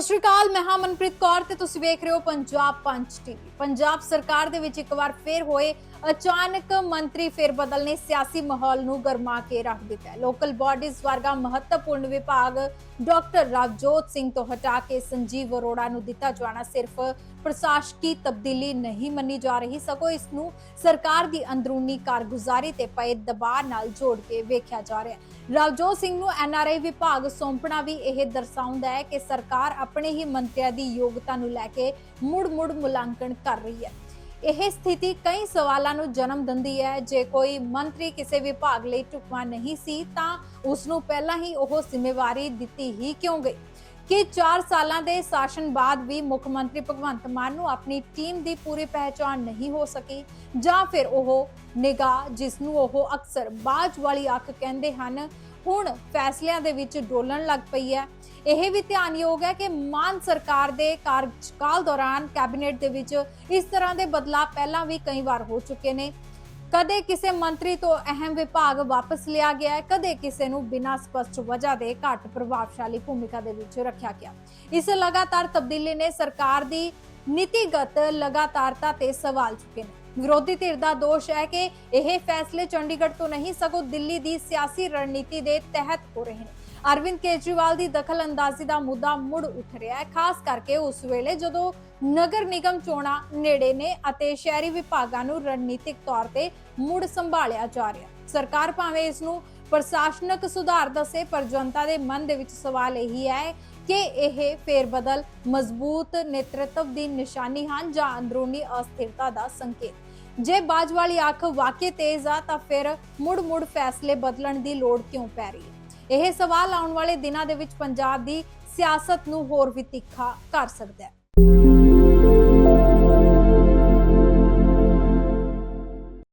ਸਤਿ ਸ਼੍ਰੀ ਅਕਾਲ, ਮੈਂ ਹਾਂ ਮਨਪ੍ਰੀਤ ਕੌਰ ਤੇ ਤੁਸੀਂ ਵੇਖ ਰਹੇ ਹੋ ਪੰਜਾਬ ਪੰਚ ਟੀਵੀ। ਪੰਜਾਬ ਸਰਕਾਰ ਦੇ ਵਿੱਚ ਇੱਕ ਵਾਰ ਫੇਰ ਹੋਏ ਅਚਾਨਕ ਮੰਤਰੀ ਫੇਰ ਬਦਲ ਨੇ ਸਿਆਸੀ ਮਾਹੌਲ ਨੂੰ ਗਰਮਾ ਕੇ ਰੱਖ ਦਿੱਤਾ ਹੈ। ਲੋਕਲ ਬਾਡੀਜ਼ ਵਰਗਾ ਮਹੱਤਵਪੂਰਨ ਵਿਭਾਗ ਡਾਕਟਰ ਰਾਜਜੋਤ ਸਿੰਘ ਤੋਂ ਹਟਾ ਕੇ ਸੰਜੀਵ ਅਰੋੜਾ ਨੂੰ ਦਿੱਤਾ ਜਾਣਾ ਸਿਰਫ ਪ੍ਰਸ਼ਾਸਕੀ ਤਬਦੀਲੀ ਨਹੀਂ ਮੰਨੀ ਜਾ ਰਹੀ, ਸਗੋਂ ਇਸ ਨੂੰ ਸਰਕਾਰ ਦੀ ਅੰਦਰੂਨੀ ਕਾਰਗੁਜ਼ਾਰੀ ਤੇ ਪਏ ਦਬਾਅ ਨਾਲ ਜੋੜ ਕੇ ਵੇਖਿਆ ਜਾ ਰਿਹਾ ਹੈ। ਰਾਜਜੋਤ ਸਿੰਘ ਨੂੰ ਐਨਆਰਆਈ ਵਿਭਾਗ ਸੌਂਪਣਾ ਵੀ ਇਹ ਦਰਸਾਉਂਦਾ ਹੈ ਕਿ ਸਰਕਾਰ ਆਪਣੇ ਹੀ ਮੰਤਰੀਆਂ ਦੀ ਯੋਗਤਾ ਨੂੰ ਲੈ ਕੇ ਮੁੜ-ਮੁੜ ਮੁਲਾਂਕਣ ਕਰ ਰਹੀ ਹੈ। ਇਹ ਸਥਿਤੀ ਕਈ ਸਵਾਲਾਂ ਨੂੰ ਜਨਮ ਦਿੰਦੀ ਹੈ। ਜੇ ਕੋਈ ਮੰਤਰੀ ਕਿਸੇ ਵਿਭਾਗ ਲਈ ਢੁਕਵਾਂ ਨਹੀਂ ਸੀ, ਤਾਂ ਉਸ ਨੂੰ ਪਹਿਲਾਂ ਹੀ ਉਹ ਜ਼ਿੰਮੇਵਾਰੀ ਦਿੱਤੀ ਹੀ ਕਿਉਂ ਗਈ? ਕਿ 4 ਸਾਲਾਂ ਦੇ ਸ਼ਾਸਨ ਬਾਅਦ ਵੀ ਮੁੱਖ ਮੰਤਰੀ ਭਗਵੰਤ ਮਾਨ ਨੂੰ ਆਪਣੀ ਟੀਮ ਦੀ ਪੂਰੀ ਪਹਿਚਾਣ ਨਹੀਂ ਹੋ ਸਕੀ, ਜਾਂ ਫਿਰ ਉਹ ਨਿਗਾਹ ਜਿਸ ਨੂੰ ਉਹ ਅਕਸਰ ਬਾਜ ਵਾਲੀ ਅੱਖ ਕਹਿੰਦੇ ਹਨ ਹੁਣ ਫੈਸਲਿਆਂ ਦੇ ਵਿੱਚ ਡੋਲਣ ਲੱਗ ਪਈ ਹੈ। ਇਹ ਵੀ ਧਿਆਨਯੋਗ ਹੈ ਕਿ ਮਾਨ ਸਰਕਾਰ ਦੇ ਕਾਰਜਕਾਲ ਦੌਰਾਨ ਕੈਬਨਿਟ ਦੇ ਵਿੱਚ ਇਸ ਤਰ੍ਹਾਂ ਦੇ ਬਦਲਾਅ ਪਹਿਲਾਂ ਵੀ ਕਈ ਵਾਰ ਹੋ ਚੁੱਕੇ ਨੇ। ਕਦੇ ਕਿਸੇ ਮੰਤਰੀ ਤੋਂ ਅਹਿਮ ਵਿਭਾਗ ਵਾਪਸ ਲਿਆ ਗਿਆ ਹੈ, ਕਦੇ ਕਿਸੇ ਨੂੰ ਬਿਨਾਂ ਸਪਸ਼ਟ ਵਜ੍ਹਾ ਦੇ ਘੱਟ ਪ੍ਰਭਾਵਸ਼ਾਲੀ ਭੂਮਿਕਾ ਦੇ ਵਿੱਚ ਰੱਖਿਆ ਗਿਆ। ਇਸ ਲਗਾਤਾਰ ਤਬਦੀਲੀ ਨੇ ਸਰਕਾਰ ਦੀ ਨੀਤੀਗਤ ਲਗਾਤਾਰਤਾ ਤੇ ਸਵਾਲ ਚੁੱਕੇ ਨੇ। ਵਿਰੋਧੀ ਧਿਰ ਦਾ ਦੋਸ਼ ਹੈ ਕਿ ਇਹ ਫੈਸਲੇ ਚੰਡੀਗੜ੍ਹ ਤੋਂ ਨਹੀਂ, ਸਗੋਂ ਦਿੱਲੀ ਦੀ ਸਿਆਸੀ ਰਣਨੀਤੀ ਦੇ ਤਹਿਤ ਹੋ ਰਹੇ ਨੇ। ਅਰਵਿੰਦ ਕੇਜਰੀਵਾਲ ਦੀ ਦਖਲ ਦਾ ਮੁੱਦਾ ਮੁੜ ਉੱਠ ਰਿਹਾ ਹੈ, ਖਾਸ ਕਰਕੇ ਉਸ ਵੇਲੇ ਜਦੋਂ ਨਗਰ ਨਿਗਮ ਚੋਣਾਂ ਨੇੜੇ ਨੇ ਅਤੇ ਸ਼ਹਿਰੀ ਵਿਭਾਗਾਂ ਨੂੰ ਰਣਨੀਤਿਕ ਤੌਰ ਤੇ ਮੁੜ ਸੰਭਾਲਿਆ ਜਾ ਰਿਹਾ ਸਰਕਾਰ ਭਾਵੇਂ ਇਸ ਨੂੰ ਪ੍ਰਸ਼ਾਸਨਿਕ ਸੁਧਾਰ ਦੱਸੇ, ਪਰ ਜਨਤਾ ਦੇ ਮਨ ਦੇ ਵਿੱਚ ਸਵਾਲ ਇਹੀ ਹੈ ਕਿ ਇਹ ਫੇਰਬਦਲ ਮਜ਼ਬੂਤ ਨੇਤਰਤਵ ਦੀ ਨਿਸ਼ਾਨੀ ਹਨ ਜਾਂ ਅੰਦਰੂਨੀ ਅਸਥਿਰਤਾ ਦਾ ਸੰਕੇਤ। ਜੇ ਬਾਜ ਵਾਲੀ ਅੱਖ ਵਾਕਈ ਤੇਜ਼ ਆ, ਤਾਂ ਫਿਰ ਮੁੜ-ਮੁੜ ਫੈਸਲੇ ਬਦਲਣ ਦੀ ਲੋੜ ਕਿਉਂ ਪੈ ਰਹੀ ਹੈ? ਇਹ ਸਵਾਲ ਆਉਣ ਵਾਲੇ ਦਿਨਾਂ ਦੇ ਵਿੱਚ ਪੰਜਾਬ ਦੀ ਸਿਆਸਤ ਨੂੰ ਹੋਰ ਵੀ ਤਿੱਖਾ ਕਰ ਸਕਦਾ ਹੈ।